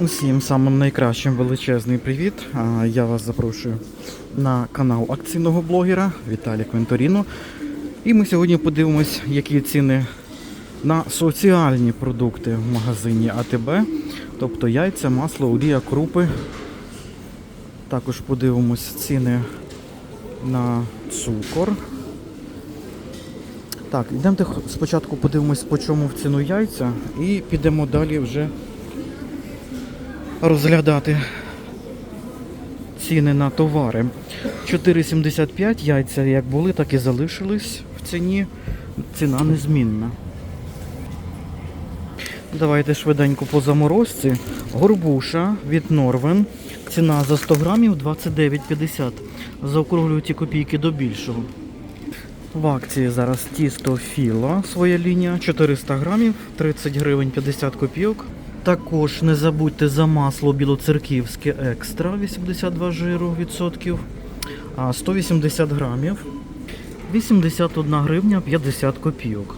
Усім самим найкращим величезний привіт. Я вас запрошую на канал акційного блогера Віталій Квенторіно. І ми сьогодні подивимось, які ціни на соціальні продукти в магазині АТБ, тобто яйця, масло, олія, крупи. Також подивимось ціни на цукор. Так, йдемо спочатку подивимось, по чому в ціну яйця, і підемо далі вже розглядати ціни на товари. 4,75 яйця як були, так і залишились в ціні. Ціна незмінна. Давайте швиденько по заморозці. Горбуша від Норвен. Ціна за 100 грамів 29,50. Заокруглюю ті копійки до більшого. В акції зараз тісто Філа, своя лінія, 400 грамів, 30 гривень 50 копійок. Також не забудьте за масло білоцерківське екстра 82 жиру відсотків, 180 грамів, 81 гривня 50 копійок.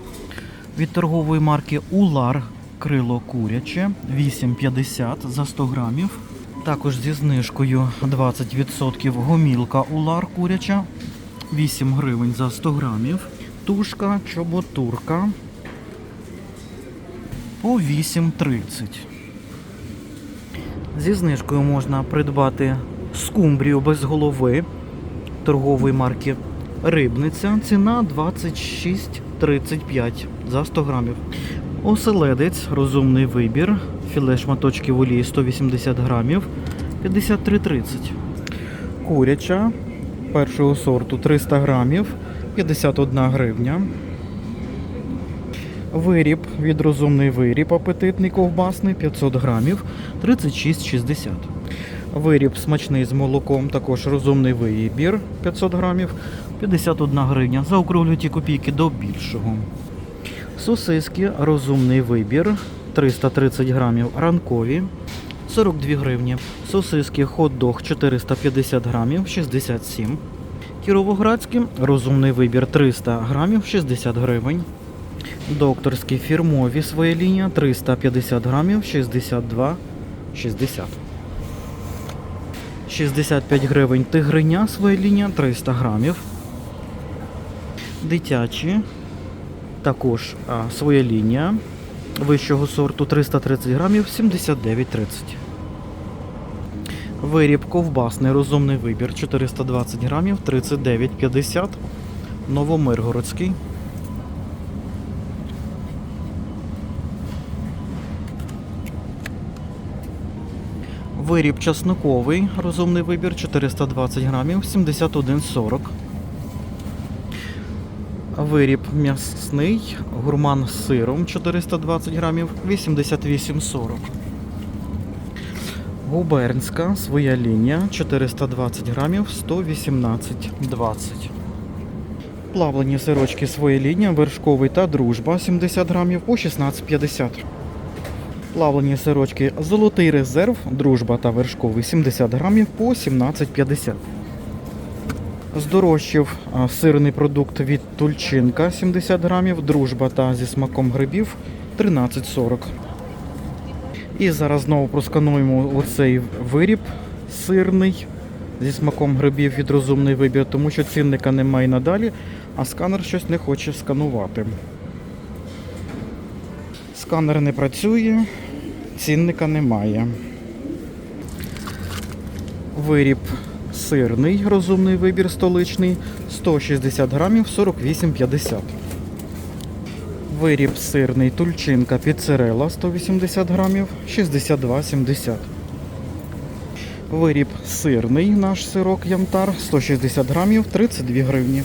Від торгової марки Улар крило куряче 8,50 за 100 грамів. Також зі знижкою 20% гомілка Улар куряча 8 гривень за 100 грамів. Тушка чоботурка по 8,30. Зі знижкою можна придбати скумбрію без голови торгової марки Рибниця. Ціна 26,35 за 100 грамів. Оселедець, розумний вибір. Філе шматочків олії 180 грамів 53,30. Куряча першого сорту 300 грамів 51 гривня. Виріб від розумний виріб апетитний ковбасний 500 грамів 36,60. Виріб смачний з молоком, також розумний вибір 500 грамів 51 гривня. Заокруглюю ті копійки до більшого. Сосиски розумний вибір 330 грамів ранкові 42 гривні. Сосиски хот-дог 450 грамів 67. Кіровоградські розумний вибір 300 грамів 60 гривень. Докторські фірмові своя лінія 350 грамів 62 60. 65 гривень тигриня своя лінія 300 грамів. Дитячі також а, своя лінія вищого сорту 330 грамів 79,30. Виріб ковбасний розумний вибір 420 грамів 39,50. Новомиргородський. Виріб часниковий, розумний вибір 420 грамів 71,40. Виріб м'ясний, гурман з сиром 420 грамів 88,40. Губернська, своя лінія 420 грамів 118,20. Плавлені сирочки своя лінія, вершковий та дружба 70 грамів по 16,50. Плавлені сирочки Золотий резерв, дружба та вершковий 70 грамів по 17,50. Здорожчав а, сирний продукт від Тульчинка 70 грамів, дружба та зі смаком грибів 13,40. І зараз знову проскануємо оцей виріб сирний зі смаком грибів від розумний вибір, тому що цінника немає надалі, а сканер щось не хоче сканувати. Сканер не працює, цінника немає. Виріб сирний, розумний вибір столичний 160 грамів 48,50. Виріб сирний тульчинка піцерела 180 грамів 62,70. Виріб сирний наш сирок ямтар 160 грамів 32 гривні.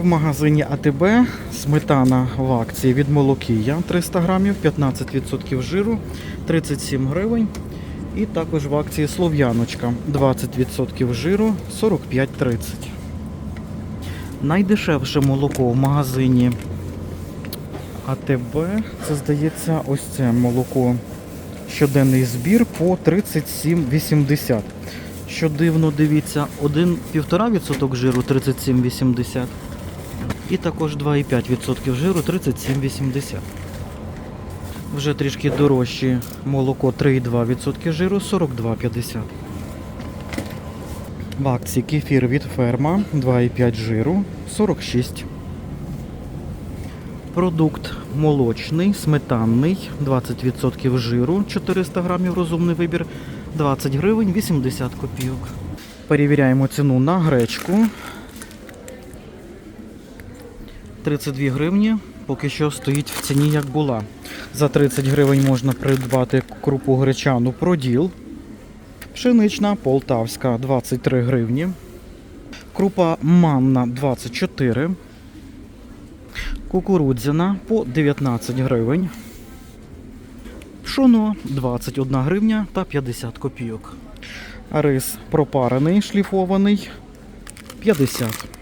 В магазині АТБ сметана в акції від Молокія 300 грамів 15% жиру 37 гривень. І також в акції Слов'яночка 20% жиру 45,30. Найдешевше молоко в магазині АТБ. Це здається ось це молоко. Щоденний збір по 37,80. Що дивно, дивіться, 1,5% жиру 37,80. І також 2,5% жиру 37,80. Вже трішки дорожчі молоко 3,2% жиру 42,50. В акції кефір від ферма 2,5 жиру 46. Продукт молочний, сметанний, 20% жиру, 400 грамів розумний вибір, 20 гривень 80 копійок. Перевіряємо ціну на гречку. 32 гривні поки що стоїть в ціні, як була. За 30 гривень можна придбати крупу гречану проділ. Пшенична полтавська 23 гривні. Крупа манна 24. Кукурудзяна по 19 гривень. Пшоно 21 гривня та 50 копійок. Рис пропарений, шліфований 50.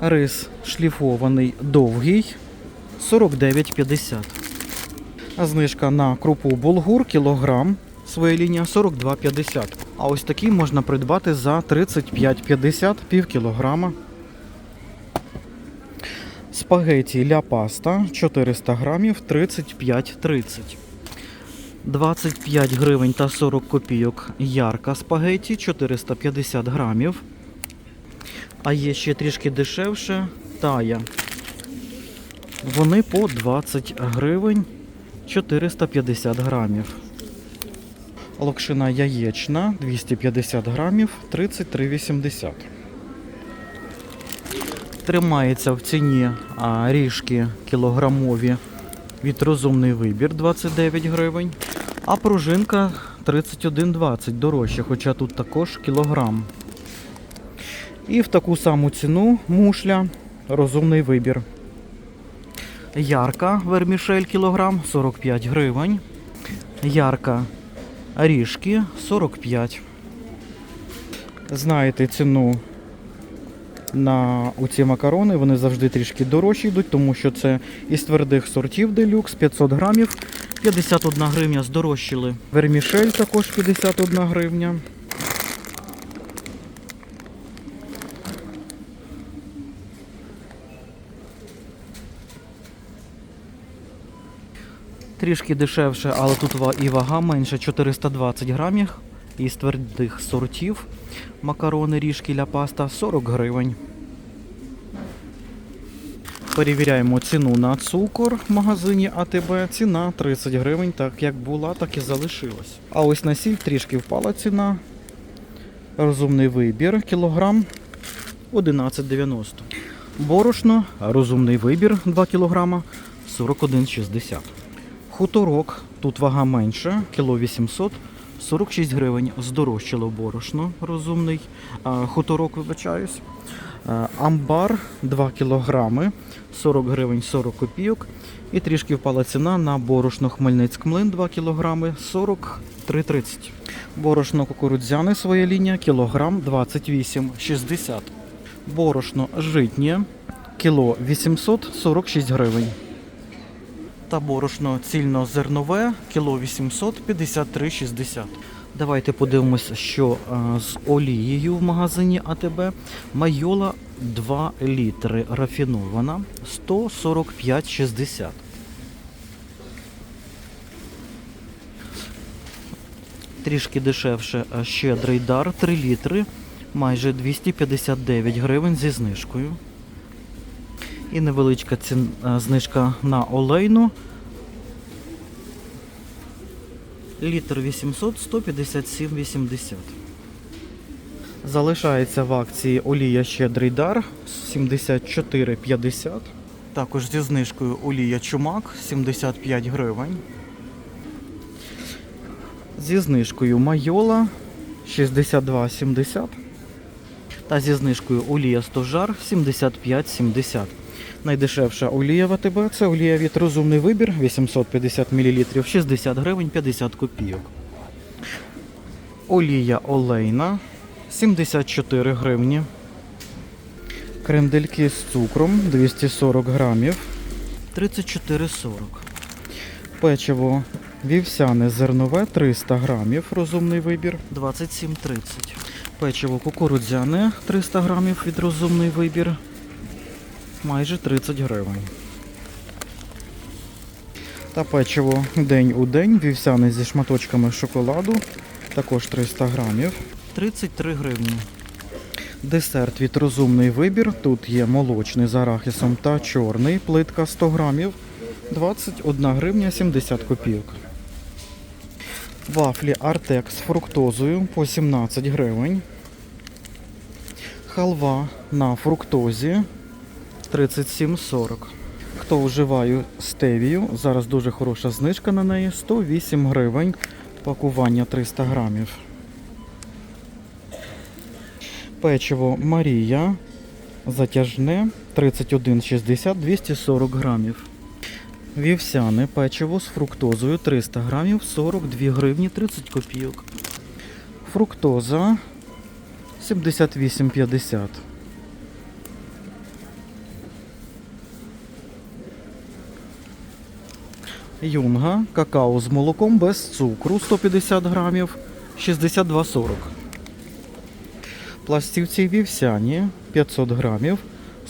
Рис шліфований довгий 49,50. А знижка на крупу булгур кілограм своя лінія 42,50. А ось такі можна придбати за 35,50 пів кілограма. Спагеті ля паста 400 грамів 35,30. 25 гривень та 40 копійок ярка спагеті 450 грамів. А є ще трішки дешевше тая. Вони по 20 гривень 450 грамів. Локшина яєчна 250 грамів 33,80. Тримається в ціні а, ріжки кілограмові від розумний вибір 29 гривень. А пружинка 31,20 дорожче, хоча тут також кілограм. І в таку саму ціну мушля розумний вибір. Ярка вермішель кілограм 45 гривень. Ярка ріжки 45. Знаєте ціну на ці макарони, вони завжди трішки дорожчі йдуть, тому що це із твердих сортів делюкс 500 грамів 51 гривня здорожчали. Вермішель також 51 гривня. Трішки дешевше, але тут і вага менше 420 грамів. Із твердих сортів макарони, ріжки ля паста 40 гривень. Перевіряємо ціну на цукор в магазині АТБ. Ціна 30 гривень, так як була, так і залишилась. А ось на сіль трішки впала ціна. Розумний вибір. Кілограм 11,90. Борошно, розумний вибір 2 кілограма 41,60. Хуторок, тут вага менша, кіло 800, 46 гривень. Здорожчало борошно, розумний. Хуторок, вибачаюсь. Амбар 2 кілограми, 40 гривень 40 копійок. І трішки впала ціна на борошно Хмельницьк млин 2 кілограми 43,30. Борошно кукурудзяне своя лінія, кілограм 28,60. Борошно житнє, кіло 846 гривень. Та борошно цільнозернове, кіло 853,60. Давайте подивимося, що з олією в магазині АТБ. Майола 2 літри рафінована 145,60. Трішки дешевше щедрий дар 3 літри, майже 259 гривень зі знижкою. І невеличка цін, а, знижка на олейну. Літр 800 157,80. Залишається в акції олія щедрий дар 74,50. Також зі знижкою олія чумак 75 гривень. Зі знижкою майола 62,70. Та зі знижкою олія стожар 75,70. Найдешевша олія в АТБ це олія від розумний вибір 850 мл 60 гривень 50 копійок. Олія олейна 74 гривні. Крендельки з цукром 240 грамів 34,40. Печиво вівсяне зернове 300 грамів. Розумний вибір 27,30. Печиво кукурудзяне 300 грамів від розумний вибір майже 30 гривень. Та печиво день у день, вівсяне зі шматочками шоколаду, також 300 грамів. 33 гривні. Десерт від розумний вибір. Тут є молочний з арахісом та чорний, плитка 100 грамів. 21 гривня 70 копійок. Вафлі Артек з фруктозою по 17 гривень. Халва на фруктозі 37,40. Хто вживає стевію, зараз дуже хороша знижка на неї 108 гривень. Пакування 300 грамів. Печиво Марія затяжне 31,60 240 грамів. Вівсяне печиво з фруктозою 300 грамів 42 гривні 30 копійок. Фруктоза 78,50. Юнга какао з молоком без цукру 150 грамів 62,40. Пластівці вівсяні 500 грамів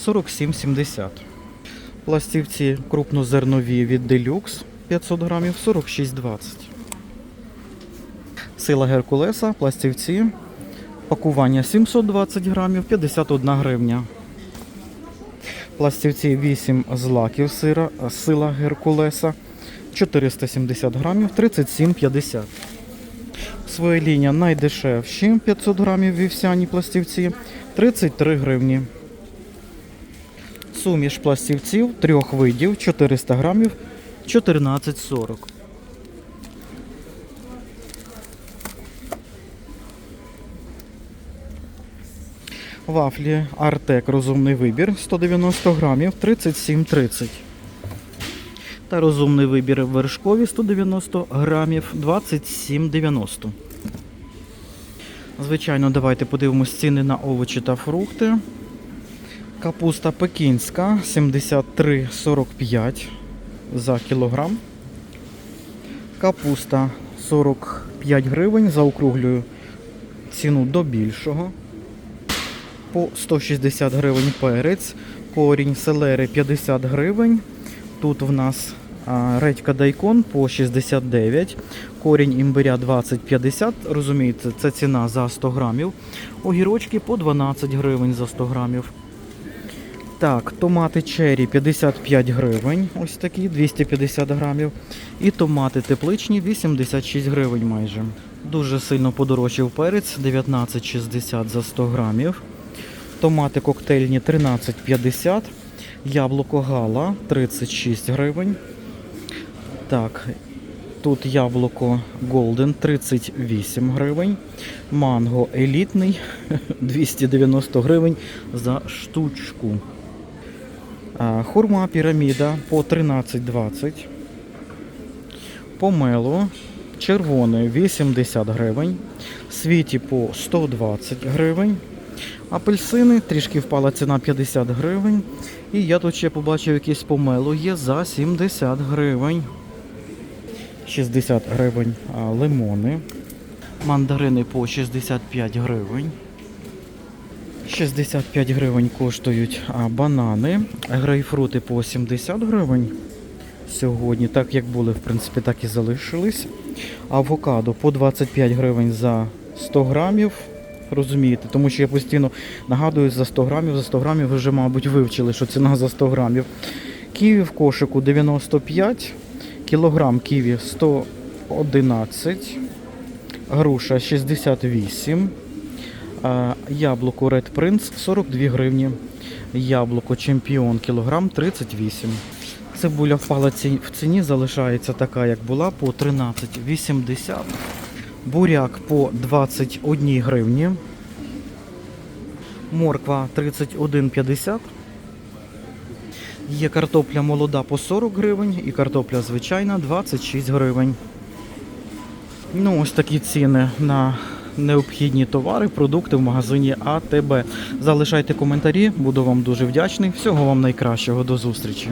47,70. Пластівці крупнозернові від Deluxe 500 грамів 46,20. Сила Геркулеса, пластівці. Пакування 720 грамів 51 гривня. Пластівці 8 злаків сира, сила Геркулеса 470 грамів 37,50. Своєління найдешевші 500 грамів вівсяні пластівці 33 гривні. Суміш пластівців трьох видів 400 грамів 14,40. Вафлі Артек розумний вибір 190 грамів 37,30. Та розумний вибір вершкові 190 грамів 27,90. Звичайно, давайте подивимось ціни на овочі та фрукти. Капуста пекінська 73,45 за кілограм. Капуста 45 гривень, заокруглюю ціну до більшого. По 160 гривень перець, корінь селери 50 гривень. Тут в нас редька дайкон по 69, корінь імбиря 20-50, розумієте, це ціна за 100 грамів. Огірочки по 12 гривень за 100 грамів. Так, томати черрі 55 гривень, ось такі, 250 грамів. І томати тепличні 86 гривень майже. Дуже сильно подорожчав перець, 19,60 за 100 грамів. Томати коктейльні 13,50. Яблуко гала 36 гривень. Так, тут яблуко Golden 38 гривень. Манго елітний 290 гривень за штучку. Хурма піраміда по 13,20. Помело червоне 80 гривень. Світі по 120 гривень. Апельсини трішки впала ціна 50 гривень. І я тут ще побачив якесь помело є за 70 гривень. 60 гривень а, лимони. Мандарини по 65 гривень. 65 гривень коштують а, банани. Грейпфрути по 70 гривень. Сьогодні, так як були, в принципі, так і залишились. Авокадо по 25 гривень за 100 грамів. Розумієте, тому що я постійно нагадую за 100 грамів, за 100 грамів ви вже, мабуть, вивчили, що ціна за 100 грамів. Ківі в кошику 95, кілограм ківі 111, груша 68, яблуко Red Prince 42 гривні, яблуко Чемпіон кілограм 38. Цибуля впала в ціні, залишається така, як була, по 13,80. Буряк по 21 гривні. Морква 31,50. Є картопля молода по 40 гривень і картопля звичайна 26 гривень. Ну, ось такі ціни на необхідні товари, продукти в магазині АТБ. Залишайте коментарі, буду вам дуже вдячний. Всього вам найкращого, до зустрічі.